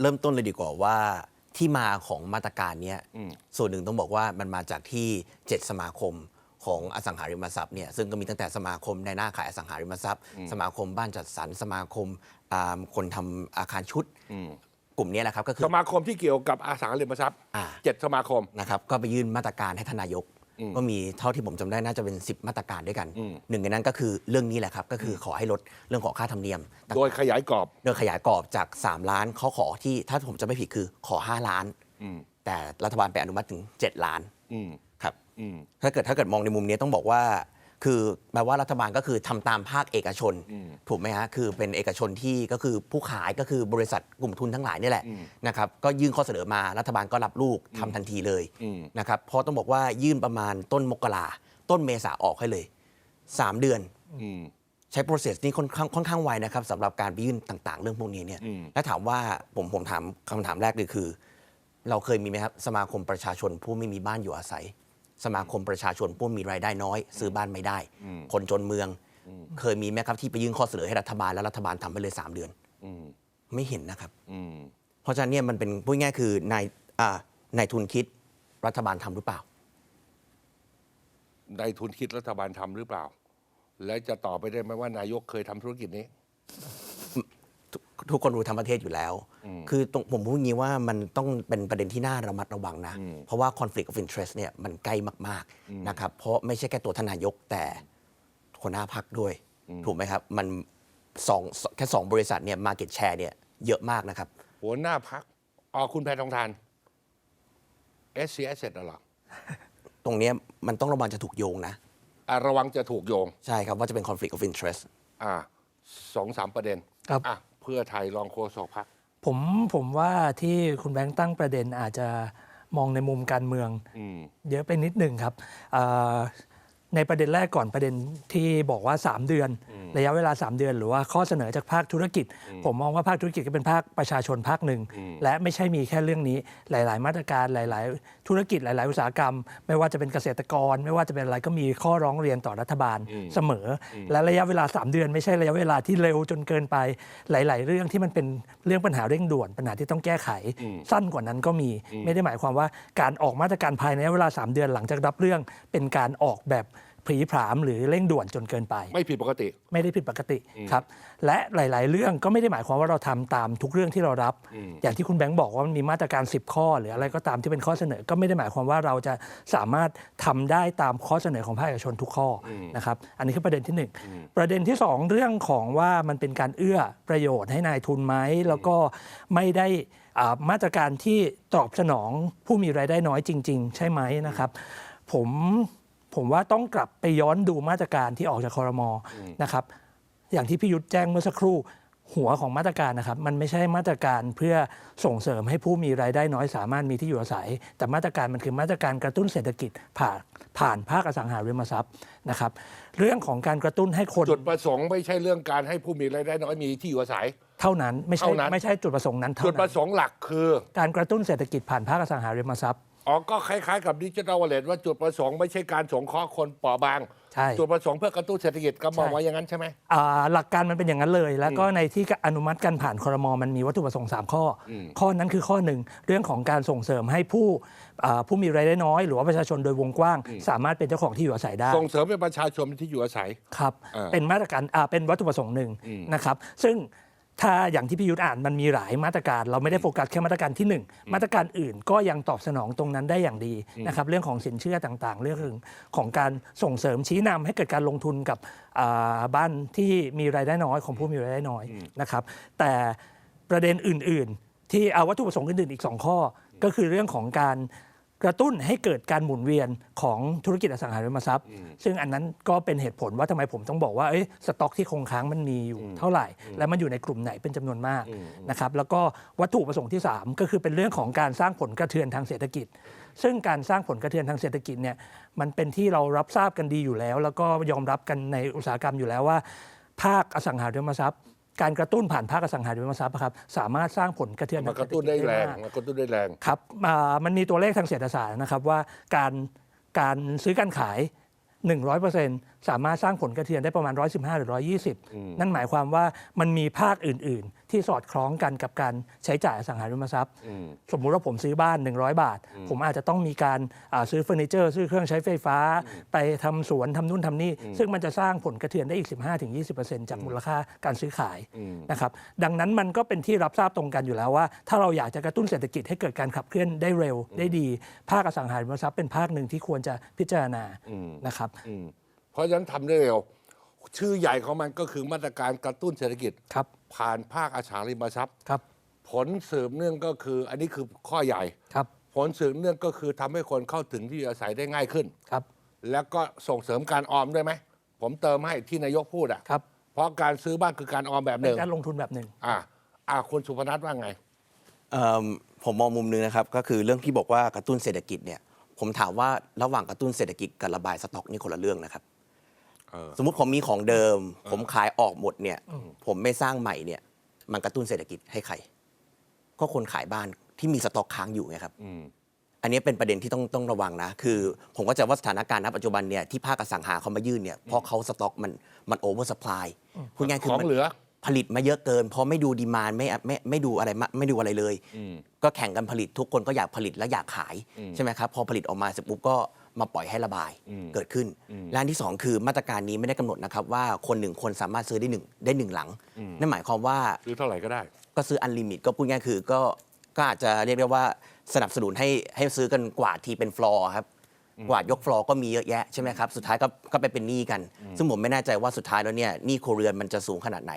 เริ่มต้นเลยดีกว่าว่าที่มาของมาตรการเนี้ยอืมส่วนหนึ่งต้องบอกว่ามันมาจากที่ 7 สมาคมของอสังหาริมทรัพย์เนี่ยซึ่งก็มีตั้งแต่สมาคมในหน้าขายอสังหาริมทรัพย์ สมาคมบ้านจัดสรรสมาคมอ่าคนทำอาคารชุดอืมกลุ่มเนี้ยแหละครับก็คือสมาคมที่เกี่ยวกับอสังหาริมทรัพย์อ่าเจ็ดสมาคมนะครับก็ไปยื่นมาตรการให้ทานนายกอืม ก็มีเท่าที่ผมจำได้น่าจะเป็น 10 มาตรการด้วยกันอืมหนึ่งในนั้นก็คือเรื่องนี้แหละครับ ก็คือขอให้ลดเรื่องของค่าธรรมเนียม โดยขยายกรอบ โดยขยายกรอบจาก 3 ล้านเขาขอที่ถ้าผมจะไม่ผิดคือขอ 5 ล้านอืมแต่รัฐบาลไปอนุมัติถึง 7 ล้านอืมครับอืมถ้าเกิดถ้าเกิดมองในมุมนี้ต้องบอกว่า คือแปลว่ารัฐบาลก็คือทำตามภาคเอกชนอืมถูกไหมฮะคือเป็นเอกชนที่ก็คือผู้ขายก็คือบริษัทกลุ่มทุนทั้งหลายนี่แหละอืมนะครับก็ยื่นข้อเสนอมารัฐบาลก็รับลูกทำทันทีเลยอืมนะครับเพราะต้องบอกว่ายื่นประมาณต้นมกราต้นเมษาออกให้เลย 3 เดือนอืมใช้ process นี้ค่อนข้างค่อนข้างไวนะครับสำหรับการไปยื่นต่าง ๆ เรื่องพวกนี้เนี่ยอืมและถามว่าผมผมถามคำถามแรกเลยคือ เราเคยมีไหมครับสมาคมประชาชนผู้ไม่มีบ้านอยู่อาศัย สมาคมประชาชนผู้มีรายได้น้อย ซื้อบ้านไม่ได้ คนจนเมือง เคยมีไหมครับที่ไปยื่นข้อเสนอให้รัฐบาลแล้วรัฐบาลทำไปเลย 3 เดือนอืมไม่เห็นนะครับอืมเพราะฉะนั้นเนี่ยมันเป็นพูดง่ายๆคือนายอ่านายทุนคิดรัฐบาลทำหรือเปล่าในทุนคิดรัฐบาลทำหรือเปล่า และจะตอบไปได้ไหมว่านายกเคยทำธุรกิจนี้ ทุกทุกคนรู้ทั้งประเทศอยู่แล้ว คือตรงผมพูดงี้ว่ามันต้องเป็นประเด็นที่น่าระมัดระวังนะ เพราะว่า conflict of interest เนี่ยมันใกล้มากๆนะครับเพราะไม่ใช่แค่ตัวทานนายกแต่หัวหน้าพักด้วย ถูกไหมครับ มันสองแค่สองบริษัทเนี่ย market share เนี่ยเยอะมากนะครับ หัวหน้าพักอ๋อคุณแพทองทาน s c s เสร็จแล้วเหรอ ตรงเนี้ยมันต้องระวังจะถูกโยงนะอะระวังจะถูกโยง ใช่ครับว่าจะเป็น conflict of interest อ่าสองสามประเด็นครับอะเพื่อไทยรองโฆษกพักผมผมว่าที่คุณแบงค์ตั้งประเด็นอาจจะมองในมุมการเมือง อืม เยอะไปนิดหนึ่งครับเอ่อ ในประเด็นแรกก่อนประเด็นที่บอกว่า 3 เดือน ระยะเวลา 3 เดือน หรือว่าข้อเสนอจากภาคธุรกิจ ผมมองว่าภาคธุรกิจก็เป็นภาคประชาชนภาคหนึ่ง และไม่ใช่มีแค่เรื่องนี้หลาย ๆ มาตรการหลาย ๆ ธุรกิจหลาย ๆ อุตสาหกรรม ไม่ว่าจะเป็นเกษตรกร ไม่ว่าจะเป็นอะไรก็มีข้อร้องเรียนต่อรัฐบาลเสมออและระยะเวลา 3 เดือน ไม่ใช่ระยะเวลาที่เร็วจนเกินไปหลาย ๆ เรื่องที่มันเป็นเรื่องปัญหาเร่งด่วนปัญหาที่ต้องแก้ไข สั้นกว่านั้นก็มี ไม่ได้หมายความว่าการออกมาตรการภายในระยะเวลา 3 เดือนหลังจากรับเรื่องเป็นการออกแบบผลีผลามหรือเร่งด่วนจนเกินไป ไม่ผิดปกติ ไม่ได้ผิดปกติครับ และหลาย ๆ เรื่องก็ไม่ได้หมายความว่าเราทำตามทุกเรื่องที่เรารับ อย่างที่คุณแบงค์บอกว่ามันมีมาตรการ 10 ข้อ หรืออะไรก็ตามที่เป็นข้อเสนอ ก็ไม่ได้หมายความว่าเราจะสามารถทำได้ตามข้อเสนอของภาคเอกชนทุกข้อนะครับ อันนี้คือประเด็นที่หนึ่งประเด็นที่สองเรื่องของว่ามันเป็นการเอื้อประโยชน์ให้นายทุนไหมแล้วก็ไม่ได้มาตรการที่ตอบสนองผู้มีรายได้น้อยจริง ๆ ใช่ไหมนะครับ ผม ผมว่าต้องกลับไปย้อนดูมาตรการที่ออกจากคอรมอนะครับ อย่างที่พี่ยุทธแจ้งเมื่อสักครู่หัวของมาตรการนะครับ มันไม่ใช่มาตรการเพื่อส่งเสริมให้ผู้มีรายได้น้อยสามารถมีที่อยู่อาศัย แต่มาตรการมันคือมาตรการกระตุ้นเศรษฐกิจผ่านผ่านภาคอสังหาริมทรัพย์นะครับ เรื่องของการกระตุ้นให้คนจุดประสงค์ไม่ใช่เรื่องการให้ผู้มีรายได้น้อยมีที่อยู่อาศัย เท่านั้นไม่ใช่เท่านั้น ไม่ใช่จุดประสงค์นั้นเท่าจุดปนั้ระนสงค์หลักคือ การกระตุ้นเศรษฐกิจผ่านภาคอสังหาริมทรัพย์ อ๋อก็คล้ายๆกับดิจิทัลวอลเล็ตว่าจุดประสงค์ไม่ใช่การสงเคราะห์คนเปราะบาง ใช่ จุดประสงค์เพื่อกระตุ้นเศรษฐกิจก็มองใช่ ไว้อย่างนั้นใช่ไหม อ่าหลักการมันเป็นอย่างนั้นเลย แล้วก็ในที่อนุมัติกันผ่านคอรมอมันมีวัตถุประสงค์ 3 ข้ออข้อนั้นคือข้อหนึ่งเรื่องของการส่งเสริมให้ผู้อ่าผู้มีรายได้น้อย หรือว่าประชาชนโดยวงกว้าง สามารถเป็นเจ้าของที่อยู่อาศัยได้ ส่งเสริมให้ประชาชนมีที่อยู่อาศัย ครับเออเป็นมาตรการอ่าเป็นวัตถุประสงค์หนึ่งนะครับ ซึ่ง ถ้าอย่างที่พี่ยุทธอ่านมันมีหลายมาตรการ เราไม่ได้โฟกัสแค่มาตรการที่หนึ่งมาตรการอื่นก็ยังตอบสนองตรงนั้นได้อย่างดีนะครับเรื่องของสินเชื่อต่างๆ เรื่องของการส่งเสริมชี้นำให้เกิดการลงทุนกับอ่าบ้านที่มีรายได้น้อยของผู้มีรายได้น้อยนะครับ แต่ประเด็นอื่น ๆ ที่เอาวัตถุประสงค์อื่นๆอีก 2 ข้อ ก็คือเรื่องของการ กระตุ้นให้เกิดการหมุนเวียนของธุรกิจอสังหาริมทรัพย์ ซึ่งอันนั้นก็เป็นเหตุผลว่าทำไมผมต้องบอกว่าเอ้ยสต็อกที่คงค้างมันมีอยู่เท่าไหร่ และมันอยู่ในกลุ่มไหนเป็นจำนวนมากนะครับแล้วก็วัตถุประสงค์ที่ 3 ก็คือเป็นเรื่องของการสร้างผลกระเทือนทางเศรษฐกิจ ซึ่งการสร้างผลกระเทือนทางเศรษฐกิจเนี่ยมันเป็นที่เรารับทราบกันดีอยู่แล้ว แล้วก็ยอมรับกันในอุตสาหกรรมอยู่แล้วว่า ภาคอสังหาริมทรัพย์ การกระตุ้นผ่านภาคอสังหาริมทรัพย์อะครับสามารถสร้างผลกระเทือนมัทานงกเศรษระฐตุ้นกิจได้ได้แรงมากมันกระตุ้นได้แรงครับอ่ามันมีตัวเลขทางเศรษฐศาสตร์นะครับว่าการการซื้อการขาย 100%สามารถสร้างผลกระเทือนได้ประมาณ 115 หรือ 120 นั่นหมายความว่ามันมีภาคอื่นๆ ที่สอดคล้องกันกับการใช้จ่ายอสังหาริมทรัพย์อืมสมมุติว่าผมซื้อบ้าน 100 บาท ผมอาจจะต้องมีการอ่าซื้อเฟอร์นิเจอร์ ซื้อเครื่องใช้ไฟฟ้า ไปทำสวนทำนู่นทำนี่ ซึ่งมันจะสร้างผลกระเทือนได้อีก 15-20%จากมูลค่าการซื้อขายนะครับดังนั้นมันก็เป็นที่รับทราบตรงกันอยู่แล้วว่า ถ้าเราอยากจะกระตุ้นเศรษฐกิจให้เกิดการขับเคลื่อนได้เร็วได้ดี ภาคอสังหาริมทรัพย์เป็นภาคหนึ่งที่ควรจะพิจารณานะครับอืมเพราะฉะนั้นทำได้เร็ว ชื่อใหญ่ของมันก็คือมาตรการกระตุ้นเศรษฐกิจครับ ผ่านภาคอสังหาริมทรัพย์ ครับ ผลสืบเนื่องก็คือ อันนี้คือข้อใหญ่ ครับ ผลสืบเนื่องก็คือทำให้คนเข้าถึงที่อยู่อาศัยได้ง่ายขึ้น ครับ แล้วก็ส่งเสริมการออมด้วยไหม ผมเติมให้ที่นายกพูดอะ ครับ เพราะการซื้อบ้านคือการออมแบบหเป็นึ่งนการลงทุนแบบหนึ่ง อ่าอ่าคุณสุพนัทว่าไง เอิ่มผมมองมุมนึงนะครับ ก็คือเรื่องที่บอกว่ากระตุ้นเศรษฐกิจเนี่ย ผมถามว่าระหว่างกระตุ้นเศรษฐกิจกับระบายสต็อกนี่คนละเรื่องนะครับ เออ สมมุติผมมีของเดิม ผมขายออกหมดเนี่ย ผมไม่สร้างใหม่เนี่ย มันกระตุ้นเศรษฐกิจให้ใคร ก็คนขายบ้านที่มีสต็อกค้างอยู่ไงครับ อืม อันนี้เป็นประเด็นที่ต้องต้องระวังนะ คือ ผมก็จะว่าสถานการณ์ณปัจจุบันเนี่ยที่ภาคอสังหาเขามายื่นเนี่ยเพราะเขาสต็อกมันมันโอเวอร์สปายพูดง่ายๆคือของมันเหลือ ผลิตมาเยอะเกิน เพราะไม่ดูดีมานไม่ไม่ไม่ดูอะไรมาไม่ดูอะไรเลยก็แข่งกันผลิตทุกคนก็อยากผลิตและอยากขาย ใช่ไหมครับ พอผลิตออกมาเสร็จปุ๊บก็ มาปล่อยให้ระบายเกิดขึ้น และอันที่สองคือมาตรการนี้ไม่ได้กำหนดนะครับว่าคนหนึ่งคนสามารถซื้อได้หนึ่งได้หนึ่งหลัง นั่นหมายความว่าซื้อเท่าไหร่ก็ได้ ก็ซื้ออันลิมิตก็พูดง่ายๆคือก็ก็อาจจะเรียกได้ว่าสนับสนุนให้ให้ซื้อกันกว่าทีเป็นฟลอร์ครับกว่ายกฟลอร์ก็มีเยอะแยะใช่ไหมครับ สุดท้ายก็ก็ไปเป็นหนี้กัน ซึ่งผมไม่แน่ใจว่าสุดท้ายแล้วเนี่ยหนี้โครวเรือนมันจะสูงขนาดไหน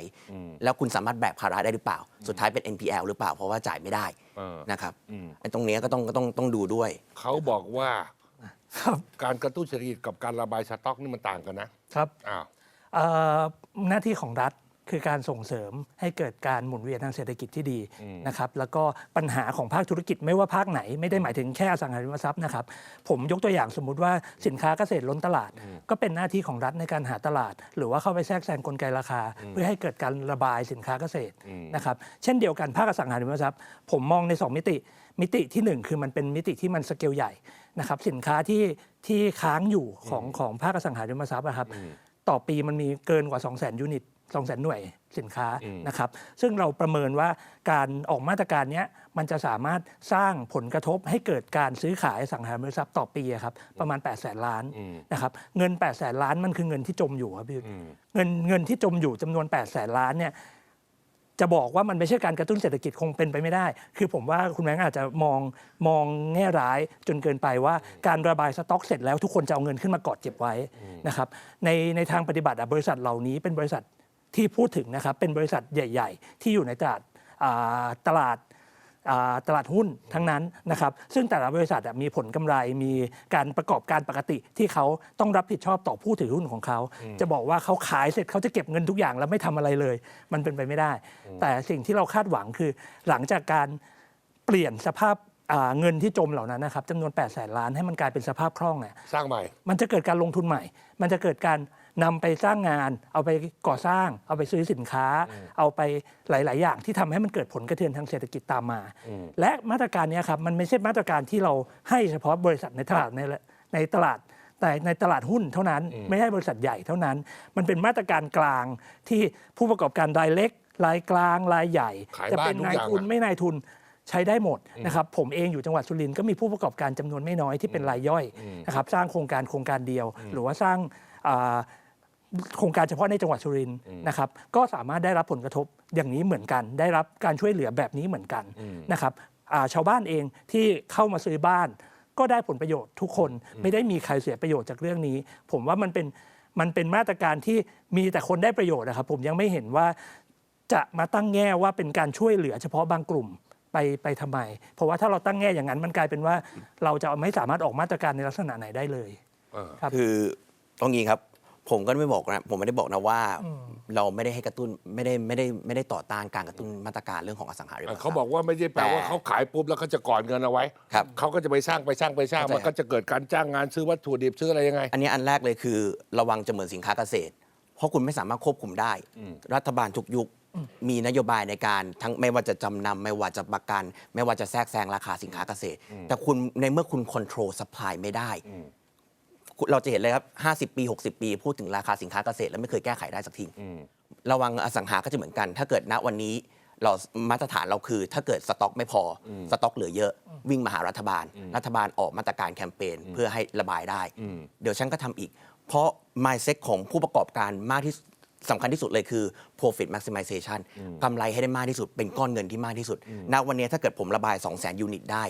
แล้วคุณสามารถแบกภาระได้หรือเปล่า สุดท้ายเป็น NPL หรือเปล่าเพราะว่าจ่ายไม่ได้เออนะครับไอ้ตรงเนี้ยก็ต้องก็ต้องต้องดูด้วย เขาบอกว่า ครับการกระตุ้นเศรษฐกิจกับการระบายสต็อกนี่มันต่างกันนะครับอ้าวเอ่อหน้าที่ของรัฐคือการส่งเสริมให้เกิดการหมุนเวียนทางเศรษฐกิจที่ดีนะครับ แล้วก็ปัญหาของภาคธุรกิจไม่ว่าภาคไหนไม่ได้หมายถึงแค่อสังหาริมทรัพย์นะครับ ผมยกตัวอย่างสมมุติว่าสินค้าเกษตรล้นตลาด ก็เป็นหน้าที่ของรัฐในการหาตลาด หรือว่าเข้าไปแทรกแซงกลไกราคา เพื่อให้เกิดการระบายสินค้าเกษตรนะครับ เช่นเดียวกันภาคอสังหาริมทรัพย์ ผมมองในสองมิติ มิติที่หนึ่งคือมันเป็นมิติที่มันสเกลใหญ่ นะครับสินค้าที่ที่ค้างอยู่ของของภาคอสังหาริมทรัพย์อะครับต่อปีมันมีเกินกว่า 2 0 0 0 0 0 ยูนิต2 0 0 0 0 0 หน่วยสินค้านะครับ ซึ่งเราประเมินว่าการออกมาตรการเนี้ยมันจะสามารถสร้างผลกระทบให้เกิดการซื้อขายอสังหาริมทรัพย์ต่อปีอะครับประมาณ 8 0 0แสนล้านนะครับเงิน 8 0 0แสนล้านมันคือเงินที่จมอยู่ครับพี่ยุทธเงินเงินที่จมอยู่จำนวน 8 0 0แสนล้านเนี่ย จะบอกว่ามันไม่ใช่การกระตุ้นเศรษฐกิจคงเป็นไปไม่ได้ คือผมว่าคุณแบงค์อาจจะมองมองแง่ร้ายจนเกินไปว่าการระบายสต็อกเสร็จแล้วทุกคนจะเอาเงินขึ้นมากอดเก็บไว้นะครับในในทางปฏิบัติบริษัทเหล่านี้เป็นบริษัทที่พูดถึงนะครับเป็นบริษัทใหญ่ ๆ ที่อยู่ในตลาดตลาด ตลาดหุ้นทั้งนั้นนะครับซึ่งแต่ละบริษัทอะมีผลกำไรมีการประกอบการปกติที่เขาต้องรับผิดชอบต่อผู้ถือหุ้นของเขา จะบอกว่าเขาขายเสร็จเขาจะเก็บเงินทุกอย่างแล้วไม่ทำอะไรเลย มันเป็นไปไม่ได้ แต่สิ่งที่เราคาดหวังคือหลังจากการเปลี่ยนสภาพอ่าเงินที่จมเหล่านั้นนะครับจำนวน8 0 0แสนล้านให้มันกลายเป็นสภาพคล่องเนี่ยสร้างใหม่ มันจะเกิดการลงทุนใหม่ มันจะเกิดการ นำไปสร้างงาน เอาไปก่อสร้าง เอาไปซื้อสินค้า เอาไปหลาย ๆ อย่างที่ทำให้มันเกิดผลกระเทือนทางเศรษฐกิจตามมา และมาตรการเนี้ยครับมันไม่ใช่มาตรการที่เราให้เฉพาะบริษัทในตลาดในในตลาดแต่ในตลาดหุ้นเท่านั้น ไม่ใช่บริษัทใหญ่เท่านั้น มันเป็นมาตรการกลางที่ผู้ประกอบการรายเล็ก รายกลางรายใหญ่ขายจะบ้านเป็นทุกนายอย่างทุนอะไม่นายทุนใช้ได้หมดนะครับผมเองอยู่จังหวัดสุรินทร์ก็มีผู้ประกอบการจำนวนไม่น้อยที่เป็นรายย่อยนะครับสร้างโครงการโครงการเดียว หรือว่าสร้างอ่า โครงการเฉพาะในจังหวัดสุรินทร์นะครับก็สามารถได้รับผลกระทบอย่างนี้เหมือนกัน ได้รับการช่วยเหลือแบบนี้เหมือนกันนะครับอ่าชาวบ้านเองที่เข้ามาซื้อบ้าน ก็ได้ผลประโยชน์ทุกคนไม่ได้มีใครเสียประโยชน์จากเรื่องนี้ ผมว่ามันเป็นมันเป็นมาตรการที่มีแต่คนได้ประโยชน์นะครับ ผมยังไม่เห็นว่าจะมาตั้งแง่ว่าเป็นการช่วยเหลือเฉพาะบางกลุ่มไปไปทำไม เพราะว่าถ้าเราตั้งแง่อย่างนั้นมันกลายเป็นว่า เราจะไม่สามารถออกมาตรการในลักษณะไหนได้เลยเออครับ คือต้องงี้ครับ ผมก็ไม่บอกนะผมไม่ได้บอกนะว่า เราไม่ได้ให้กระตุ้นไม่ได้ไม่ได้ไม่ได้ต่อต้านการกระตุ้นมาตรการเรื่องของอสังหาริมทรัพย์เขาบอกว่าไม่ได้แปลว่าแต่เขาขายปุ๊บแล้วเขาจะกอดเงินเอาไว้ครับเขาก็จะไปสร้างไปสร้างไปสร้างเข้าใจมันก็จะเกิดการจ้างงานซื้อวัตถุดิบซื้ออะไรยังไง อันนี้อันแรกเลยคือ ระวังจะเหมือนสินค้าเกษตร เพราะคุณไม่สามารถควบคุมได้ รัฐบาลทุกยุคมีนโยบายในการทั้งไม่ว่าจะจำนำไม่ว่าจะประกัน ไม่ว่าจะแทรกแซงราคาสินค้าเกษตร แต่คุณในเมื่อคุณควบคุมสปายไม่ได้คุณ เราจะเห็นเลยครับ 50 ปี 60 ปี พูดถึงราคาสินค้าเกษตรแล้วไม่เคยแก้ไขได้สักทีระวังอสังหาก็จะเหมือนกัน ถ้าเกิดณวันนี้เรามาตรฐานเราคือ ถ้าเกิดสต็อกไม่พออสต็อกเหลือเยอะ วิ่งมาหารัฐบาล รัฐบาลออกมาตรการแคมเปญเพื่อให้ระบายได้ เดี๋ยวฉันก็ทำอีก เพราะ mindset ของผู้ประกอบการมากที่สำคัญที่สุดเลยคือ profit maximization กำไรให้ได้มากที่สุด เป็นก้อนเงินที่มากที่สุดณวันนี้ถ้าเกิดผมระบาย 2 0 0 0 0 0 ยูนิตได้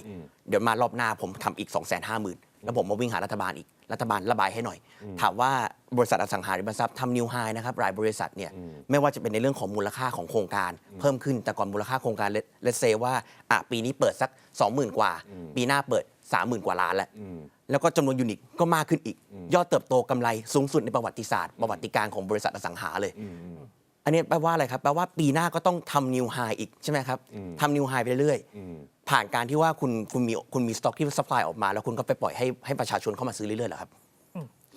เดี๋ยวมารอบหน้าผมทำอีก 2 5 0 0 0 0 แล้วผมมาวิ่งหารัฐบาลอีก รัฐบาลระบายให้หน่อย ถามว่าบริษัทอสังหาริมทรัพย์ทำนิวไฮนะครับรายบริษัทเนี่ยไม่ว่าจะเป็นในเรื่องของมูลค่าของโครงการ เพิ่มขึ้นแต่ก่อนมูลค่าโครงการเลสเซว่าอะปีนี้เปิดสัก 20,000 กว่า ปีหน้าเปิด 30,000 กว่าล้านแล้วแล้วก็จำนวนยูนิตก็มากขึ้นอีก ยอดเติบโตกำไรสูงสุดในประวัติศาสตร์ ประวัติการของบริษัทอสังหาเลย อันนี้แปลว่าอะไรครับแปลว่าปีหน้าก็ต้องทำนิวไฮอีกใช่ไหมครับทำนิวไฮไปเรื่อยๆผ่านการที่ว่าคุณคุณมีคุณมีสต็อกที่ซัพพลายออกมา แล้วคุณก็ไปปล่อยให้ให้ประชาชนเข้ามาซื้อเรื่อยๆเหรอครับ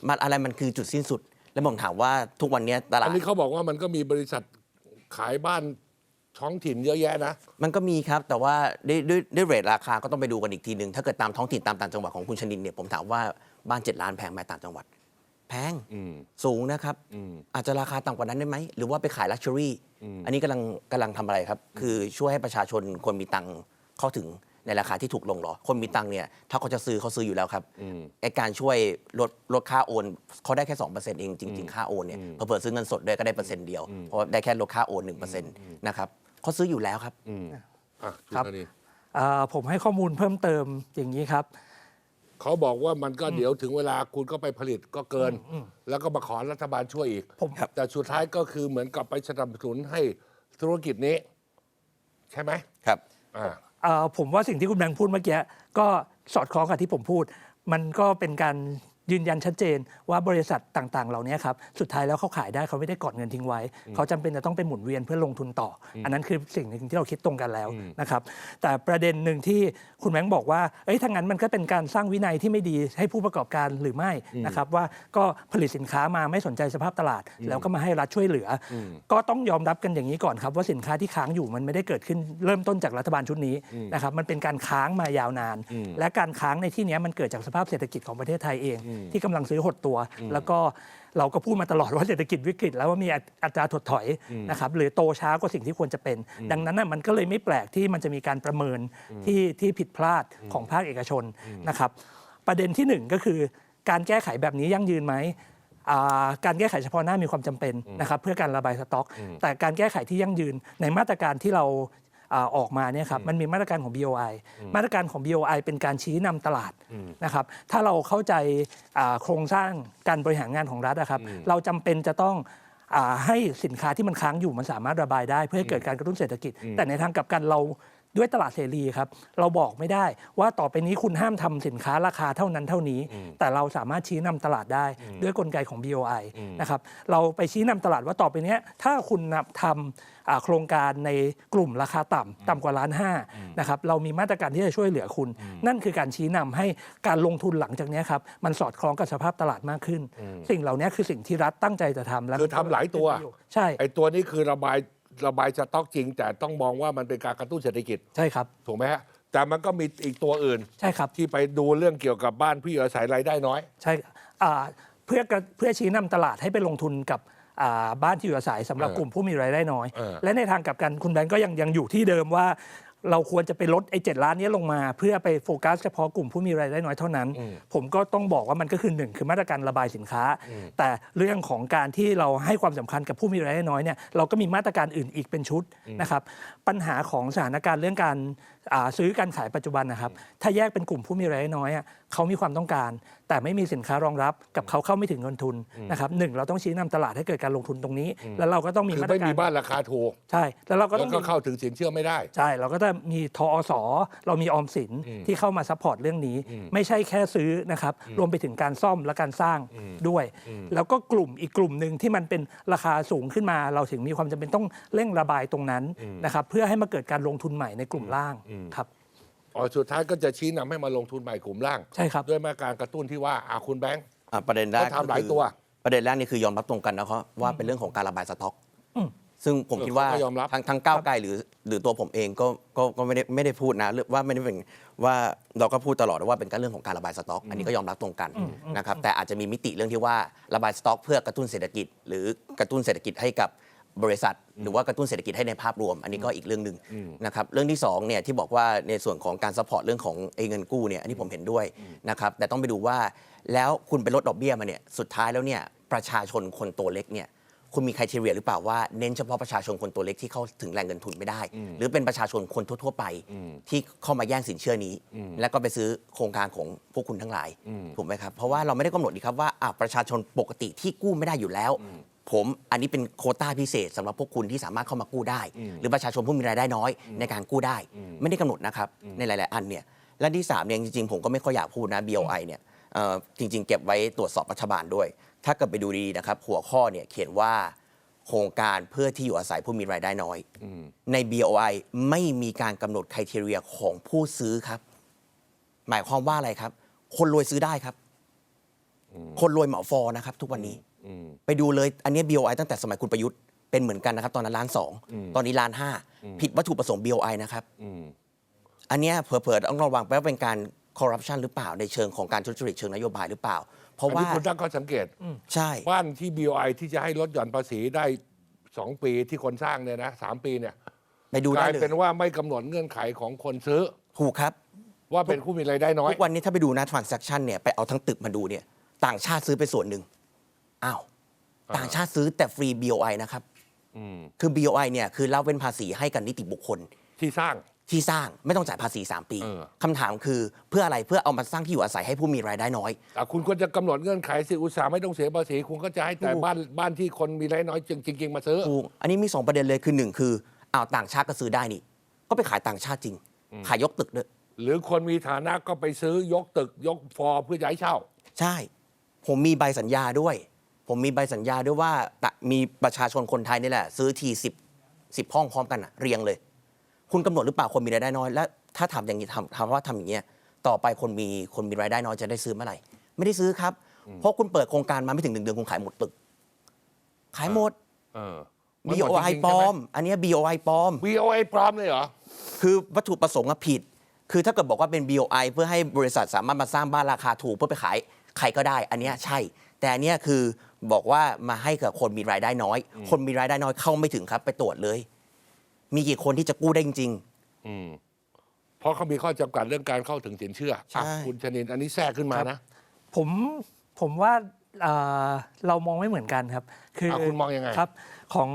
มันอะไรมันคือจุดสิ้นสุด แล้วผมถามว่าทุกวันนี้ตลาอัดนนี้เขาบอกว่ามันก็มีบริษัทขายบ้านท้องถิ่นเยอะแยะนะ มันก็มีครับ แต่ว่าด้วยด้วยด้วยเรทราคาก็ต้องไปดูกันอีกทีหนึ่งถ้าเกิดตามท้องถิ่นตามต่างจังหวัดของคุณชนินเนี่ยผมถามว่าบ้าน 7 ล้านแพงไหมต่างจังหวัด แพงสูงนะครับ อาจจะราคาต่ำกว่านั้นได้ไหม หรือว่าไปขายลักชัวรี่อันนี้กำลังกำลังทำอะไรครับ คือช่วยให้ประชาชนคนมีตังค์เข้าถึงในราคาที่ถูกลงเหรอ คนมีตังค์เนี่ย ถ้าเขาจะซื้อเขาซื้ออยู่แล้วครับไอการช่วยลดลดค่าโอนเขาได้แค่2%เองจริง ๆ ค่าโอนเนี่ยเผื่อๆซื้อเงินสดด้วยก็ได้เปอร์เซ็นต์เดียวเพราะว่าได้แค่ลดค่าโอน1%นะครับเขาซื้ออยู่แล้วครับอะคุณครับธนีอ่าผมให้ข้อมูลเพิ่มเติมอย่างนี้ครับ เขาบอกว่ามันก็เดี๋ยวถึงเวลาคุณก็ไปผลิตก็เกิน แล้วก็มาขอรัฐบาลช่วยอีก ผมแต่สุดท้ายก็คือเหมือนกับไปสนับสนุนให้ธุรกิจนี้ ใช่ไหมครับ อ่า เอ่อผมว่าสิ่งที่คุณแบงค์พูดเมื่อกี้ก็สอดคล้องกับที่ผมพูด มันก็เป็นการ ยืนยันชัดเจนว่าบริษัทต่างๆ เหล่านี้ครับสุดท้ายแล้วเขาขายได้เขาไม่ได้กอดเงินทิ้งไว้ เขาจำเป็นจะต้องไปหมุนเวียนเพื่อลงทุนต่อออันนั้นคือสิ่งหนึ่งที่เราคิดตรงกันแล้วนะครับแต่ประเด็นหนึ่งที่คุณแบงค์บอกว่าเอ้ยถ้างั้นมันก็เป็นการสร้างวินัยที่ไม่ดีให้ผู้ประกอบการหรือไม่นะครับว่าก็ผลิตสินค้ามาไม่สนใจสภาพตลาด แล้วก็มาให้รัฐช่วยเหลืออก็ต้องยอมรับกันอย่างนี้ก่อนครับว่าสินค้าที่ค้างอยู่มันไม่ได้เกิดขึ้นเริ่มต้นจากรัฐบาลชุดนี้นะครับมันเป็นการค้างมายาวนาน และการค้างในที่เนี้ยมันเกิดจากสภาพเศรษฐกิจของประเทศไทยเองที่กำลังซื้อหดตัว แล้วก็เราก็พูดมาตลอดว่าเศรษฐกิจวิกฤต แล้วว่ามีอัตราถดถอยนะครับหรือโตช้ากว่าสิ่งที่ควรจะเป็น ดังนั้นน่ะมันก็เลยไม่แปลกที่มันจะมีการประเมินที่ที่ผิดพลาดของภาคเอกชนนะครับ ประเด็นที่หนึ่งก็คือการแก้ไขแบบนี้ยั่งยืนไหมอ่าการแก้ไขเฉพาะหน้ามีความจำเป็นนะครับเพื่อการระบายสต็อก แต่การแก้ไขที่ยั่งยืนในมาตรการที่เรา อ่าออกมาเนี่ยครับมันมีมาตรการของ BOI มาตรการของ BOI เป็นการชี้นำตลาดนะครับถ้าเราเข้าใจอ่าโครงสร้างการบริหารงานของรัฐนะครับเราจำเป็นจะต้องอาให้สินค้าที่มันค้างอยู่มันสามารถระบายได้ เพื่อให้เกิดการกระตุ้นเศรษฐกิจ แต่ในทางกลับกันเรา ด้วยตลาดเสรีครับ เราบอกไม่ได้ว่าต่อไปนี้คุณห้ามทำสินค้าราคาเท่านั้นเท่านี้ แต่เราสามารถชี้นำตลาดได้ด้วยกลไกของ BOI นะครับเราไปชี้นำตลาดว่าต่อไปเนี้ยถ้าคุณนำทำอ่าโครงการในกลุ่มราคาต่ำต่ำกว่าล้านห้านะครับเรามีมาตรการที่จะช่วยเหลือคุณ นั่นคือการชี้นำให้การลงทุนหลังจากเนี้ยครับมันสอดคล้องกับสภาพตลาดมากขึ้น สิ่งเหล่านี้คือสิ่งที่รัฐตั้งใจจะทำและคือทำหลายตัว ใช่ไอ้ตัวนี้คือระบาย ระบายสต็อกจริง แต่ต้องมองว่ามันเป็นการกระตุ้นเศรษฐกิจ ใช่ครับ ถูกไหมฮะแต่มันก็มีอีกตัวอื่น ใช่ครับ ที่ไปดูเรื่องเกี่ยวกับบ้านพี่อยู่อาศัยรายได้น้อย ใช่อ่าเพื่อกระเพื่อชี้นำตลาดให้ไปลงทุนกับอ่าบ้านที่อยู่อาศัยสำหรับเออกลุ่มผู้มีรายได้น้อย เออ และในทางกลับกันคุณแบงก์ก็ยังยังอยู่ที่เดิมว่า เราควรจะไปลดไอ้เจ็ดล้านนี้ลงมา เพื่อไปโฟกัสเฉพาะกลุ่มผู้มีรายได้น้อยเท่านั้น ผมก็ต้องบอกว่ามันก็คือหนึ่งคือมาตรการระบายสินค้า แต่เรื่องของการที่เราให้ความสำคัญกับผู้มีรายได้น้อยเนี่ยเราก็มีมาตรการอื่นอีกเป็นชุดนะครับปัญหาของสถานการณ์เรื่องการอ่า ซื้อการขายปัจจุบันนะครับ ถ้าแยกเป็นกลุ่มผู้มีรายได้น้อยอะเขามีความต้องการ แต่ไม่มีสินค้ารองรับกับเขาเข้าไม่ถึงเงินทุนนะครับหนึ่งเราต้องชี้นำตลาดให้เกิดการลงทุนตรงนี้ แล้วเราก็ต้องมีคือมาตรไม่การมีบ้านราคาถูกใช่ แล้วเราก็แล้ต้วองก็มีเข้าถึงสินเชื่อไม่ได้ ใช่ เราก็จะมีทอสเรามีออมสินที่เข้ามาซัพพอร์ตเรื่องนี้ ไม่ใช่แค่ซื้อนะครับรวมไปถึงการซ่อมและการสร้างด้วย แล้วก็กลุ่มอีกกลุ่มหนึ่งที่มันเป็นราคาสูงขึ้นมา เราถึงมีความจำเป็นต้องเร่งระบายตรงนั้นนะครับเพื่อให้มาเกิดการลงทุนใหม่ในกลุ่มล่างครับอ๋อสุดท้ายก็จะชี้นำให้มาลงทุนใหม่กลุ่มล่าง ใช่ครับ ด้วยมาตรการกระตุ้นที่ว่าอาคุณแบงค์ อะประเด็นแรกเขาทำหลายก็คือตัว ประเด็นแรกนี่คือยอมรับตรงกันนะครับว่าเป็นเรื่องของการระบายสต็อกซึ่งผมคิดว่าเขาก็ยอมรับ ทั้งทั้งก้าวไกลหรือหรือตัวผมเองก็ก็ก็ไม่ได้ไม่ได้พูดนะเรื่องว่าไม่ได้เป็นว่าเราก็พูดตลอดว่าเป็นการเรื่องของการระบายสต็อก อันนี้ก็ยอมรับตรงกันนะครับแต่อาจจะมีมิติเรื่องที่ว่าระบายสต็อก เพื่อกระตุ้นเศรษฐกิจ หรือกระตุ้นเศรษฐกิจให้กับ บริษัท หรือว่ากระตุ้นเศรษฐกิจให้ในภาพรวม อันนี้ก็อีกเรื่องหนึ่งนะครับเรื่องที่สองเนี่ยที่บอกว่าในส่วนของการซัพพอร์ตเรื่องของไอ้เงินกู้เนี่ยอันนี้ผมเห็นด้วยนะครับแต่ต้องไปดูว่าแล้วคุณไปลดดอกเบี้ยมาเนี่ยสุดท้ายแล้วเนี่ยประชาชนคนตัวเล็กเนี่ยคุณมีคุณทีเรียหรือเปล่าว่าเน้นเฉพาะประชาชนคนตัวเล็กที่เข้าถึงแหล่งเงินทุนไม่ได้ หรือเป็นประชาชนคนทั่ว ๆ ไปที่เข้ามาแย่งสินเชื่อนี้ แล้วก็ไปซื้อโครงการของพวกคุณทั้งหลายถูกไหมครับเพราะว่าเราไม่ได้กำหนดดีครับว่าอะประชาชนปกติที่กู้ไม่ได้อยู่แล้ว ผมอันนี้เป็นโควต้าพิเศษสำหรับพวกคุณที่สามารถเข้ามากู้ได้ หรือประชาชนผู้มีรายได้น้อยในการกู้ได้ ไม่ได้กำหนดนะครับในหลาย ๆ อันเนี่ยและที่สามเนี่ยจริง ๆ ผมก็ไม่ค่อยอยากพูดนะ BOI เนี่ยเอ่อจริง ๆ เก็บไว้ตรวจสอบรัฐบาลด้วย ถ้าเกิดไปดูดีๆนะครับ หัวข้อเนี่ยเขียนว่าโครงการเพื่อที่อยู่อาศัยผู้มีรายได้น้อย ใน BOI ไม่มีการกำหนดคุณทีเรียของผู้ซื้อครับ หมายความว่าอะไรครับ คนรวยซื้อได้ครับ คนรวยเหมาฟอนะครับ ทุกวันนี้ ไปดูเลยอันนี้ BOI ตั้งแต่สมัยคุณประยุทธ์เป็นเหมือนกันนะครับ ตอนนั้นล้านสองตอนนี้ล้านห้าผิดวัตถุประสงค์ BOI นะครับอันเนี้ยเผลอๆต้องระวังไปว่าเป็นการคอร์รัปชันหรือเปล่าในเชิงของการทุจริตเชิงนโยบายหรือเปล่า เพราะอันว่านี้คุณตั้งข้อสังเกตใช่บ้านที่ BOI ที่จะให้ลดหย่อนภาษีได้สองปีที่คนสร้างเนี่ยนะสามปีเนี่ยไปดูกได้ลายเลยเป็นว่าไม่กำหนดเงื่อนไขของคนซื้อถูกครับ ว่าเป็นผู้มีรายได้น้อยทุกวันนี้ถ้าไปดูนะ transaction เนี่ยไปเอาทั้งตึกมาดูเนี่ยต่างชาติซื้อไปส่วนหนึ่ง อ้าวอ่าต่างชาติซื้อแต่ฟรี BOI นะครับคือ BOI เนี่ยคือเราเว้นภาษีให้กับนิติบุคคลที่สร้างที่สร้างไม่ต้องจ่ายภาษี 3 ปีเออคำถามคือเพื่ออะไรเพื่อเอามาสร้างที่อยู่อาศัยให้ผู้มีรายได้น้อยแต่คุณควรจะกำหนดเงื่อนไขสิอุตสาห์ไม่ต้องเสียภาษีคุณก็จะให้แต่ถูกบ้านบ้านที่คนมีรายได้น้อยจริงจริงๆมาซื้อถูกอันนี้มี 2 ประเด็นเลยคือ 1 คืออ้าวต่างชาติก็ซื้อได้นี่ ก็ไปขายต่างชาติจริง ขายยกตึกด้วยหรือคนมีฐานะก็ไปซื้อยกตึกยกฟอร์เพื่อจะให้เช่า ใช่ ผมมีใบสัญญาด้วย ผมมีใบสัญญาด้วยว่าตะมีประชาชนคนไทยนี่แหละ ซื้อทีสิบสิบห้องพร้อมกันอะเรียงเลย คุณกำหนดหรือเปล่าคนมีรายได้น้อย แล้วถ้าทำอย่างนี้ทำทำว่าทำอย่างเงี้ยต่อไปคนมีคนมีรายได้น้อยจะได้ซื้อเมื่อไหร่ ไม่ได้ซื้อครับ เพราะคุณเปิดโครงการมาไม่ถึงหนึ่งเดือนคุณขายหมดตึก ขายหมดเออมันหมด BOI จริงๆปลใช่อไหมอันเนี้ย BOI ปลอม BOI ปลอมเลยเหรอ คือวัตถุประสงค์อะผิด คือถ้าเกิดบอกว่าเป็น BOI เพื่อให้บริษัทสามารถมาสร้างบ้านราคาถูกเพื่อไปขายใครก็ได้ อันเนี้ยใช่ แต่อันเนี้ยคือ บอกว่ามาให้กับคนมีรายได้น้อย คนมีรายได้น้อยเข้าไม่ถึงครับ ไปตรวจเลย มีกี่คนที่จะกู้ได้จริงเพราะเขามีข้อจำกัดเรื่องการเข้าถึงสินเชื่อใช่อะคุณชนินอันนี้แทรกขึ้นมานะผมผมว่าเอ่อเรามองไม่เหมือนกันครับ คืออะคุณมองยังไง ครับของ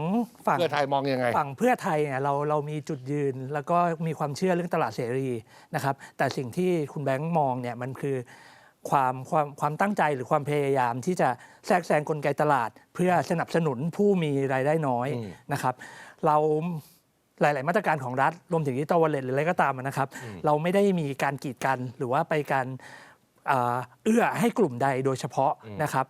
ฝั่ง เพื่อไทยมองยังไง ฝั่งเพื่อไทยเนี่ยเราเรามีจุดยืน แล้วก็มีความเชื่อเรื่องตลาดเสรีนะครับแต่สิ่งที่คุณแบงค์มองเนี่ยมันคือ ความความความตั้งใจหรือความพยายามที่จะแทรกแซงกลไกตลาด เพื่อสนับสนุนผู้มีรายได้น้อยนะครับ เราหลาย ๆ มาตรการของรัฐรวมถึงที่ตะวันเลนหรืออะไรก็ตามนะครับ เราไม่ได้มีการกีดกันหรือว่าไปการอ่าเอื้อให้กลุ่มใดโดยเฉพาะนะครับ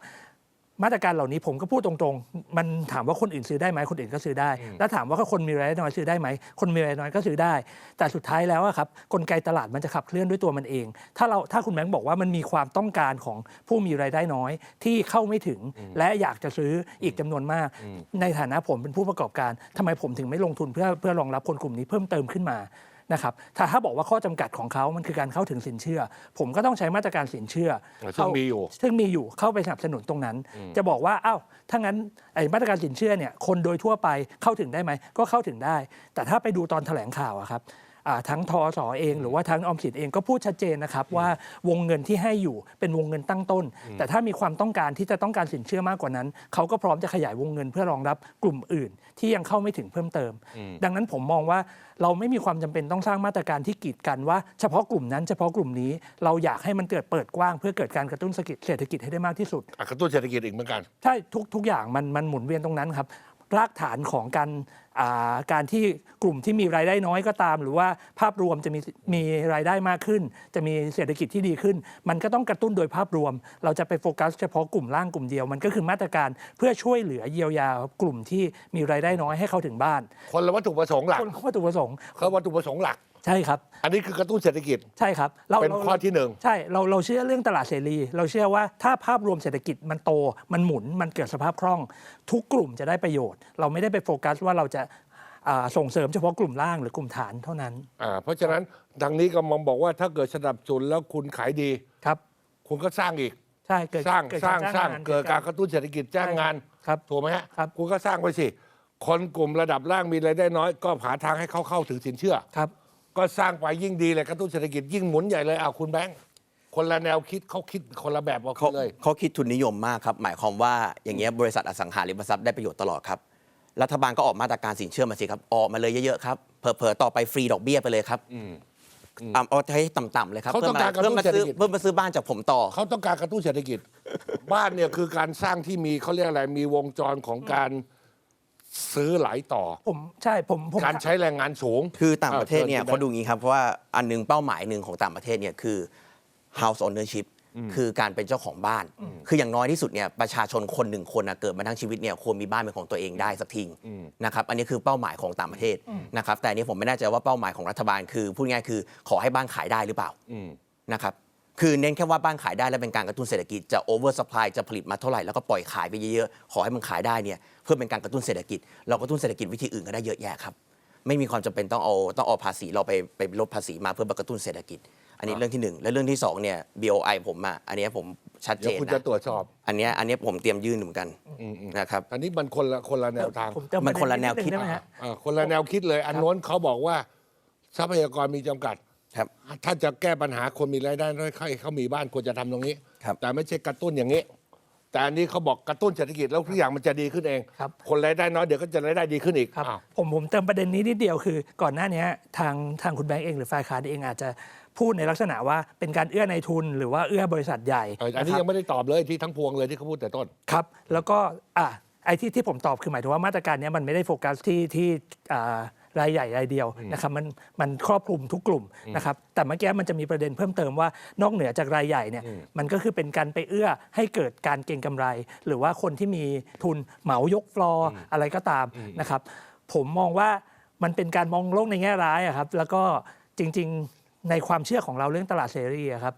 มาตรการเหล่านี้ผมก็พูดตรงๆ มันถามว่าคนอื่นซื้อได้ไหมคนอื่นก็ซื้อได้ แล้วถามว่าคนมีรายได้น้อยซื้อได้ไหมคนมีรายได้น้อยก็ซื้อได้ แต่สุดท้ายแล้วอะครับกลไกตลาดมันจะขับเคลื่อนด้วยตัวมันเอง ถ้าเราถ้าคุณแบงค์บอกว่ามันมีความต้องการของผู้มีรายได้น้อยที่เข้าไม่ถึง และอยากจะซื้ออีกจำนวนมาก ในฐานะผมเป็นผู้ประกอบการทำไมผมถึงไม่ลงทุนเพื่อเพื่อรองรับคนกลุ่มนี้เพิ่มเติมขึ้นมา นะครับถ้าถ้าบอกว่าข้อจำกัดของเขามันคือการเข้าถึงสินเชื่อ ผมก็ต้องใช้มาตรการสินเชื่อซึ่งเข้ามีอยู่ซึ่งมีอยู่เข้าไปสนับสนุนตรงนั้น จะบอกว่าอ้าวถ้างั้นไอ้มาตรการสินเชื่อเนี่ยคนโดยทั่วไปเข้าถึงได้ไหมก็เข้าถึงได้ แต่ถ้าไปดูตอนแถลงข่าวอะครับอ่า ทั้งทอสอเอง หรือว่าทั้งออมสินเองก็พูดชัดเจนนะครับว่าวงเงินที่ให้อยู่เป็นวงเงินตั้งต้น แต่ถ้ามีความต้องการที่จะต้องการสินเชื่อมากกว่านั้น เขาก็พร้อมจะขยายวงเงินเพื่อรองรับกลุ่มอื่น ที่ยังเข้าไม่ถึงเพิ่มเติม ดังนั้นผมมองว่าเราไม่มีความจำเป็นต้องสร้างมาตรการที่กีดกันว่าเฉพาะกลุ่มนั้นเฉพาะกลุ่มนี้เราอยากให้มันเกิดเปิดกว้าง เพื่อเกิดการกระตุ้นเศรษฐกิจให้ได้มากที่สุดอะกระตุ้นเศรษฐกิจอีกเหมือนกันใช่ทุกทุกอย่างมันมันหมุนเวียนตรงนั้นครับ รากฐานของการอ่าการที่กลุ่มที่มีรายได้น้อยก็ตาม หรือว่าภาพรวมจะมีมีรายได้มากขึ้น จะมีเศรษฐกิจที่ดีขึ้น มันก็ต้องกระตุ้นโดยภาพรวม เราจะไปโฟกัสเฉพาะกลุ่มล่างกลุ่มเดียว มันก็คือมาตรการเพื่อช่วยเหลือเยียวยากลุ่มที่มีรายได้น้อยให้เข้าถึงบ้าน คนละวัตถุประสงค์หลักคนวัตถุประสงค์เขาวัตถุประสงค์หลัก ใช่ครับ อันนี้คือกระตุ้นเศรษฐกิจ ใช่ครับราเป็นราข้อที่หนึ่งใช่เราเราเชื่อเรื่องตลาดเสรี เราเชื่อว่าถ้าภาพรวมเศรษฐกิจมันโต มันหมุนมันเกิดสภาพคล่อง ทุกกลุ่มจะได้ประโยชน์ เราไม่ได้ไปโฟกัสว่าเราจะอ่าส่งเสริมเฉพาะกลุ่มล่างหรือกลุ่มฐานเท่านั้นอ่าเพราะฉะนั้นทางนี้ก็มองบอกว่าถ้าเกิดสนับสนุนแล้วคุณขายดีครับ คุณก็สร้างอีกใช่เกิดสร้างเกิดสร้างกสร้างจ้นเกิดการกระตุ้นเศรษฐกิจจ้างงานครับถูกไหมฮะครับคุณก็สร้างไปสิคนกลุ่มระดับล่างมีรายได้น้อย ก็หาทางให้เขาเข้าถึงสินเชื่อครับ ก็สร้างไปยิ่งดีเลยกระตุ้นเศรษฐกิจยิ่งหมุนใหญ่เลยอ้าวคุณแบงค์คนละแนวคิดเขาคิดคนละแบบออกเขาเลย เขาคิดทุนนิยมมากครับ หมายความว่าอย่างเงี้ยบริษัทอสังหาริมทรัพย์ได้ประโยชน์ตลอดครับ รัฐบาลก็ออกมาตรการสินเชื่อมาสิครับ ออกมาเลยเยอะๆครับเผลอๆต่อไปฟรีดอกเบี้ยไปเลยครับอะเอาให้ต่ำๆเลยครับเขาต้องการเพื่อมากระตุ้นเพื่อมาซื้อเศรษฐกิจ เพื่อมาซื้อบ้านจากผมต่อ เขาต้องการกระตุ้นเศรษฐกิจ บ้านเนี่ยคือการสร้างที่มีเขาเรียกอะไรมีวงจรของการ ซื้อหลายต่อ ผมใช่ผมผม การใช้แรงงานสูง คือต่างประเทศเนี่ยอ่าเขาดูงี้ครับเพราะว่าอันหนึงเป้าหมายหนึ่งของต่างประเทศเนี่ยคือ house ownership คือการเป็นเจ้าของบ้าน คืออย่างน้อยที่สุดเนี่ยประชาชนคนหนึ่งคนนะเกิดมาทั้งชีวิตเนี่ยควรมีบ้านเป็นของตัวเองได้สักทีนะครับอันนี้คือเป้าหมายของต่างประเทศนะครับแต่อันนี้ผมไม่แน่ใจว่าเป้าหมายของรัฐบาลคือพูดง่ายๆคือขอให้บ้านขายได้หรือเปล่านะครับ คือเน้นแค่ว่าบ้านขายได้และเป็นการกระตุ้นเศรษฐกิจจะ over supply จะผลิตมาเท่าไหร่แล้วก็ปล่อยขายไปเยอะๆ ขอให้มันขายได้เนี่ยเพื่อเป็นการกระตุ้นเศรษฐกิจ เรากระตุ้นเศรษฐกิจวิธีอื่นก็ได้เยอะแยะครับ ไม่มีความจำเป็นต้องเอาต้องเอาภาษีเราไปไปลดภาษีมาเพื่อกระตุ้นเศรษฐกิจ อันนี้เรื่องที่หนึ่งและเรื่องที่สองเนี่ย BOI ผมอะอันเนี้ยผมชัดเจเดี๋ยวนคุณจะนะตรวจสอบอันเนี้ยอันเนี้ยผมเตรียมยื่นเหมือนกันนะครับ อันนี้มันคนละคนละแนวทางผมเติมมันคนละแนวคิด ได้ไหมฮะ อ่าคนละแนวคิดเลย อันโน้นเขาบอกว่าทรัพยากรมีจำกัด ครับ ถ้าจะแก้ปัญหาคนมีรายได้น้อยให้เขามีบ้านควรจะทำตรงนี้ ครับแต่ไม่ใช่กระตุ้นอย่างนี้ แต่อันนี้เขาบอกกระตุ้นเศรษฐกิจแล้วทุกอย่างมันจะดีขึ้นเองครับคนรายได้น้อยเดี๋ยวก็จะรายได้ดีขึ้นอีกครับอ้าว ผมผมเติมประเด็นนี้นิดเดียวคือ ก่อนหน้านี้ทางทางคุณแบงก์เองหรือฝ่ายค้านเองอาจจะพูดในลักษณะว่าเป็นการเอื้อในทุนหรือว่าเอื้อบริษัทใหญ่เอออันนี้ะครับ ยังไม่ได้ตอบเลยที่ทั้งพวงเลยที่เขาพูดแต่ต้น ครับ แล้วก็อะไอ้ที่ที่ผมตอบคือหมายถึงว่ามาตรการเนี้ยมันไม่ได้โฟกัสที่ที่อ่า รายใหญ่รายเดียวนะครับมันมันครอบคลุมทุกกลุ่มนะครับแต่เมื่อกี้มันจะมีประเด็นเพิ่มเติมว่านอกเหนือจากรายใหญ่เนี่ยมันก็คือเป็นการไปเอื้อให้เกิดการเก็งกำไร หรือว่าคนที่มีทุนเหมายกฟลอร์อะไรก็ตามนะครับผมมองว่ามันเป็นการมองโลกในแง่ร้ายอะครับแล้วก็จริง ๆ ในความเชื่อของเราเรื่องตลาดเสรีอะครับ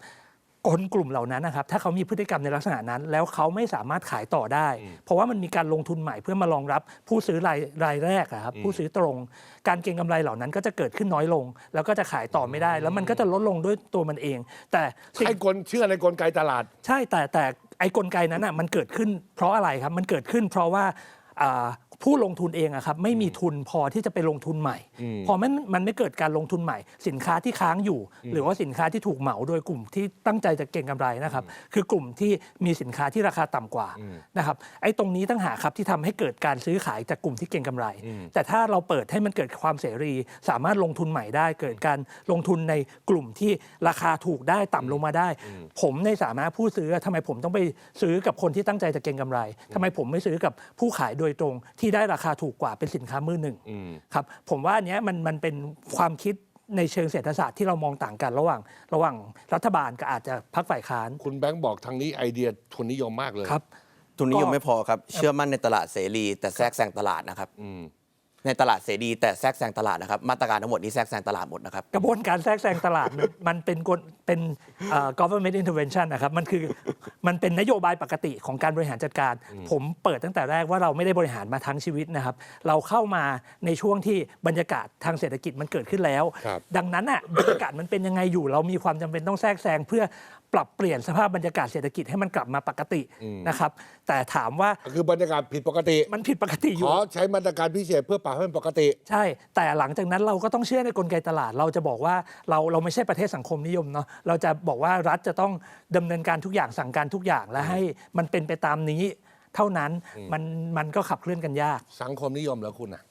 คนกลุ่มเหล่านั้นนะครับถ้าเขามีพฤติกรรมในลักษณะนั้น แล้วเขาไม่สามารถขายต่อได้ เพราะว่ามันมีการลงทุนใหม่เพื่อมารองรับผู้ซื้อรายรายแรกอะครับผู้ซื้อตรง การเก็งกำไรเหล่านั้นก็จะเกิดขึ้นน้อยลง แล้วก็จะขายต่อไม่ได้ แล้วมันก็จะลดลงด้วยตัวมันเอง แต่สิ่งให้คนเชื่อในกลไกตลาด ใช่แต่แต่ไอ้กลไกนั้นอะมันเกิดขึ้น เพราะอะไรครับมันเกิดขึ้น เพราะว่าอ่า ผู้ลงทุนเองอะครับไม่มีทุนพอที่จะไปลงทุนใหม่ พอมันมันไม่เกิดการลงทุนใหม่ สินค้าที่ค้างอยู่ หรือว่าสินค้าที่ถูกเหมาโดยกลุ่มที่ตั้งใจจะเก็งกำไรนะครับคือกลุ่มที่มีสินค้าที่ราคาต่ำกว่านะครับไอ้ตรงนี้ตั้งหากครับที่ทำให้เกิดการซื้อขายจากกลุ่มที่เก็งกำไร แต่ถ้าเราเปิดให้มันเกิดความเสรี สามารถลงทุนใหม่ได้ เกิดการลงทุนในกลุ่มที่ราคาถูกได้ต่ำลงมาได้ ผมในสามารถผู้ซื้อทำไมผมต้องไปซื้อกับคนที่ตั้งใจจะเก็งกำไรทำไมผมไม่ซื้อกับผู้ขายโดยตรงที่ได้ราคาถูกกว่าเป็นสินค้ามือหนึ่งครับผมว่าอันเนี้ยมันมันเป็นความคิดในเชิงเศรษฐศาสตร์ที่เรามองต่างกันระหว่าง ระหว่างรัฐบาลกับอาจจะพักฝ่ายค้าน คุณแบงค์บอกทางนี้ไอเดียทุนนิยมมากเลยครับ ทุนนิยมก็ไม่พอครับ เชื่อมั่นในตลาดเสรี แต่แทรกแซงตลาดนะครับ ในตลาดเสรีแต่แทรกแซงตลาดนะครับ มาตรการทั้งหมดนี้แทรกแซงตลาดหมดนะครับ กระบวนการแทรกแซงตลาด มันมันเป็นกลเป็นเอ่อ government intervention นะครับ มันคือมันเป็นนโยบายปกติของการบริหารจัดการ ผมเปิดตั้งแต่แรกว่าเราไม่ได้บริหารมาทั้งชีวิตนะครับ เราเข้ามาในช่วงที่บรรยากาศทางเศรษฐกิจมันเกิดขึ้นแล้วครับดังนั้นอะบรรยากาศมันเป็นยังไงอยู่ เรามีความจำเป็นต้องแทรกแซงเพื่อ ปรับเปลี่ยนสภาพบรรยากาศเศรษฐกิจให้มันกลับมาปกตินะครับ แต่ถามว่าคือบรรยากาศผิดปกติ มันผิดปกติอขยู่อใช้มาตรการพิเศษเพื่อปรับให้มันปกติ ใช่ แต่หลังจากนั้นเราก็ต้องเชื่อในกลไกตลาด เราจะบอกว่าเราเราไม่ใช่ประเทศสังคมนิยมเนาะเราจะบอกว่ารัฐจะต้องดำเนินการทุกอย่างสั่งการทุกอย่างและให้มันเป็นไปตามนี้ เท่านั้นมันมันก็ขับเคลื่อนกันยาก สังคมนิยมเหรอคุณอะ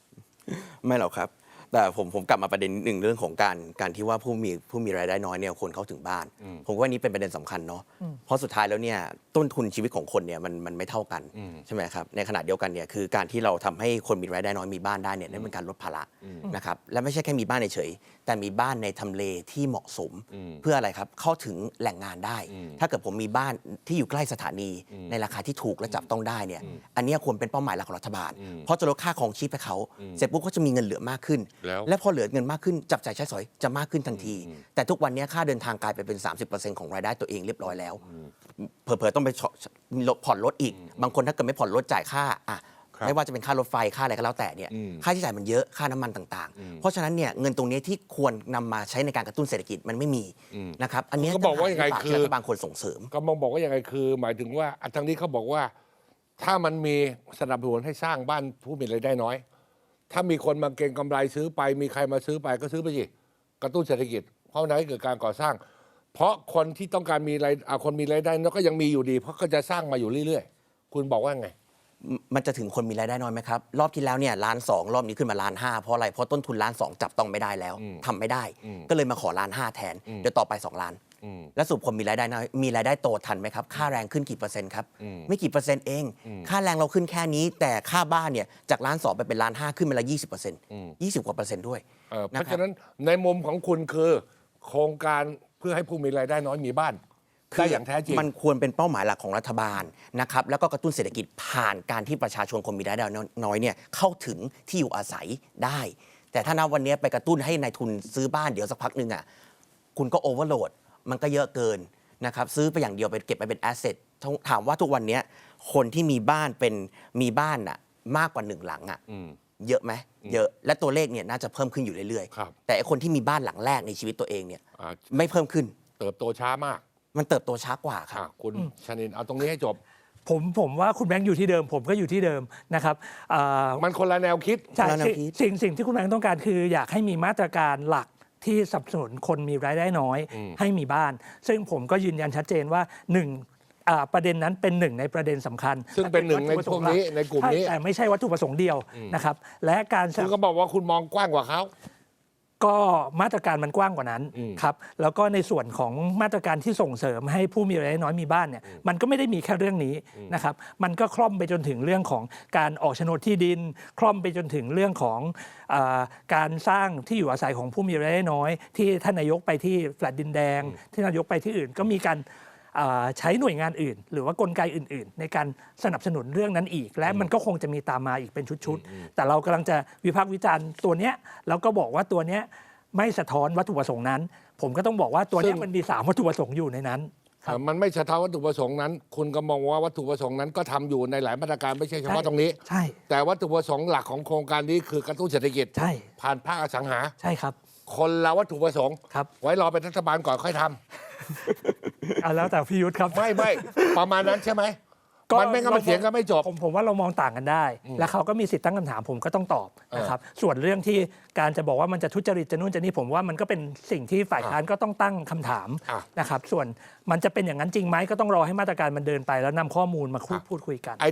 ไม่หรอกครับ แต่ผมผมกลับมาประเด็นหนึ่งเรื่องของการการที่ว่าผู้มีผู้มีรายได้น้อยเนี่ยคนเข้าถึงบ้าน ผมว่านี่เป็นประเด็นสำคัญเนาะเพราะสุดท้ายแล้วเนี่ยต้นทุนชีวิตของคนเนี่ยมันมันไม่เท่ากันใช่ไหมครับในขณะเดียวกันเนี่ยคือการที่เราทำให้คนมีรายได้น้อยมีบ้านได้เนี่ยนั่นเป็นการลดภาระนะครับและไม่ใช่แค่มีบ้านเฉยๆแต่มีบ้านในทำเลที่เหมาะสม เพื่ออะไรครับเข้าถึงแหล่งงานได้ ถ้าเกิดผมมีบ้านที่อยู่ใกล้สถานี ในราคาที่ถูกและจับต้องได้เนี่ยอันเนี้ยควรเป็นเป้าหมายหลักของรัฐบาล เพราะจะลดค่าของชีพให้เขาเสร็จปุ๊บเขาจะมีเงินเหลือมากขึ้นแล้วและพอเหลือเงินมากขึ้นจับจ่ายใช้สอยจะมากขึ้นทันที แต่ทุกวันนี้ค่าเดินทางกลายไปเป็น 30%ของรายได้ตัวเองเรียบร้อยแล้วเผลอๆต้องไปชลดผ่อนรถอีก บางคนถ้าเกิดไม่ผ่อนรถจ่ายค่าอะครับไม่ว่าจะเป็นค่ารถไฟค่าอะไรก็แล้วแต่เนี่ยค่าใช้จ่ายมันเยอะค่าน้ำมันต่างๆ เพราะฉะนั้นเนี่ยเงินตรงนี้ที่ควรนำมาใช้ในการกระตุ้นเศรษฐกิจมันไม่มีนะครับอันนี้เขาบอกว่ายังไงต่หกคือที่รัฐบาลควรส่งเสริม ก็มองบอกว่ายังไงคือ หมายถึงว่าอะทางนี้เขาบอกว่า ถ้ามันมีสนับสนุนให้สร้างบ้านผู้มีรายได้น้อย ถ้ามีคนมาเก็งกำไรซื้อไป มีใครมาซื้อไปก็ซื้อไปสิกระตุ้นเศรษฐกิจ เพราะนั้นให้เกิดการก่อสร้าง เพราะคนที่ต้องการมีรายอ่าคนมีรายได้น้อยก็ยังมีอยู่ดี เพราะก็จะสร้างมาอยู่เรื่อยๆ คุณบอกว่าไง มมันจะถึงคนมีรายได้น้อยไหมครับ รอบที่แล้วเนี่ยล้านสองรอบนี้ขึ้นมาล้านห้าเพราะอะไร เพราะต้นทุนล้านสองจับต้องไม่ได้แล้วทำไม่ได้ก็เลยมาขอล้านห้าแทนเดี๋ยวต่อไปสองล้านแล้วสรุปคนมีรายได้น้อยมีรายได้โตทันไหมครับ ค่าแรงขึ้นกี่เปอร์เซ็นต์ครับไม่กี่เปอร์เซ็นต์เองค่าแรงเราขึ้นแค่นี้ แต่ค่าบ้านเนี่ยจากล้านสองไปเป็นล้านห้าขึ้นมาละยี่สิบเปอร์เซ็นต์ยี่สิบกว่าเปอร์เซ็นต์ด้วย เอ่อเพนะราะครัฉะบนั้นในมุมของคุณคือ โครงการ เพื่อให้ผู้มีรายได้น้อยมีบ้านได้อย่างแท้จริง มันควรเป็นเป้าหมายหลักของรัฐบาลนะครับแล้วก็กระตุ้นเศรษฐกิจผ่านการที่ประชาชนคนมีรายได้น้อยเนี่ยเข้าถึงที่อยู่อาศัยได้ แต่ถ้านับวันนี้ไปกระตุ้นให้นายทุนซื้อบ้านเดี๋ยวสักพักหนึ่งอะคุณก็โอเวอร์โหลดมันก็เยอะเกินนะครับซื้อไปอย่างเดียวไปเก็บไปเป็นแอสเซทถามว่าทุกวันนี้คนที่มีบ้านเป็นมีบ้านอะมากกว่าหนึ่งหลังอะ เยอะไหมเยอะและตัวเลขเนี่ยน่าจะเพิ่มขึ้นอยู่เรื่อยครับ ๆ แต่ไอ้คนที่มีบ้านหลังแรกในชีวิตตัวเองเนี่ยอ่าไม่เพิ่มขึ้น เติบโตช้ามากมันเติบโตช้ากว่าครับ อะคุณชนินเอาตรงนี้ให้จบ ผมผมว่าคุณแบงค์อยู่ที่เดิม ผมก็อยู่ที่เดิมนะครับอ่ามันคนละแนวคิด ใช่แล้วแนวสิ่งคิดสิ่งสิ่งที่คุณแบงค์ต้องการคือ อยากให้มีมาตรการหลักที่สนับสนุนคนมีรายได้น้อย ให้มีบ้าน ซึ่งผมก็ยืนยันชัดเจนว่าหนึ่ง อ่าประเด็นนั้นเป็นหนึ่งในประเด็นสำคัญซึ่งเป็นหนึ่งในวัตถุประสพวกงค์หลันี้ในกลุ่มนี้ ใช่แต่ไม่ใช่วัตถุประสงค์เดียวนะครับ และการสคุนัณบก็บอกว่าคุณมองกว้างกว่าเขา ก็มาตรการมันกว้างกว่านั้นครับแล้วก็ในส่วนของมาตรการที่ส่งเสริมให้ผู้มีรายได้น้อยมีบ้านเนี่ยมันก็ไม่ได้มีแค่เรื่องนี้นะครับมันก็คล่อมไปจนถึงเรื่องของการออกโฉนดที่ดิน คล่อมไปจนถึงเรื่องของอาการสร้างที่อยู่อาศัยของผู้มีรายได้น้อย ที่ท่านนายกไปที่แฟลตดินแดง ที่นายกไปที่อื่นก็มีการอ่า ใช้หน่วยงานอื่น หรือว่ากลไกอื่น ๆ ในการสนับสนุนเรื่องนั้นอีก และมันก็คงจะมีตามมาอีกเป็นชุดๆ แต่เรากำลังจะวิพากษ์วิจารณ์ตัวเนี้ยแล้วก็บอกว่าตัวเนี้ยไม่สะท้อนวัตถุประสงค์นั้น ผมก็ต้องบอกว่าตัวเนี้ยซึ่งมันมีสามวัตถุประสงค์อยู่ในนั้นครับเอ่อมันไม่สะท้อนวัตถุประสงค์นั้น คุณก็มองว่าวัตถุประสงค์นั้นก็ทำอยู่ในหลายมาตรการไม่ใช่เฉพาะใช่ตรงนี้ ใช่ แต่วัตถุประสงค์หลักของโครงการนี้คือกระตุ้นเศรษฐกิจ ใช่ ผ่านภาคอสังหา ใช่ครับ คนละวัตถุประสงค์ ครับ ไว้รอเป็นรัฐบาลก่อนค่อยทำ อะแล้วแต่พี่ยุทธครับ ไม่ไม่ประมาณนั้นใช่ไหมก็มันไม่งั้นมันเถียงกันไม่จบ ผมผมว่าเรามองต่างกันได้ และเขาก็มีสิทธิ์ตั้งคำถามผมก็ต้องตอบนะครับส่วนเรื่องที่การจะบอกว่ามันจะทุจริตจะนู่นจะนี่ผมว่ามันก็เป็นสิ่งที่ฝ่ายค้านก็ต้องตั้งคำถามอะ นะครับส่วนมันจะเป็นอย่างนั้นจริงไหมก็ต้องรอให้มาตรการมันเดินไปแล้วนำข้อมูลมาคุยพูดคุยกัน ไอ้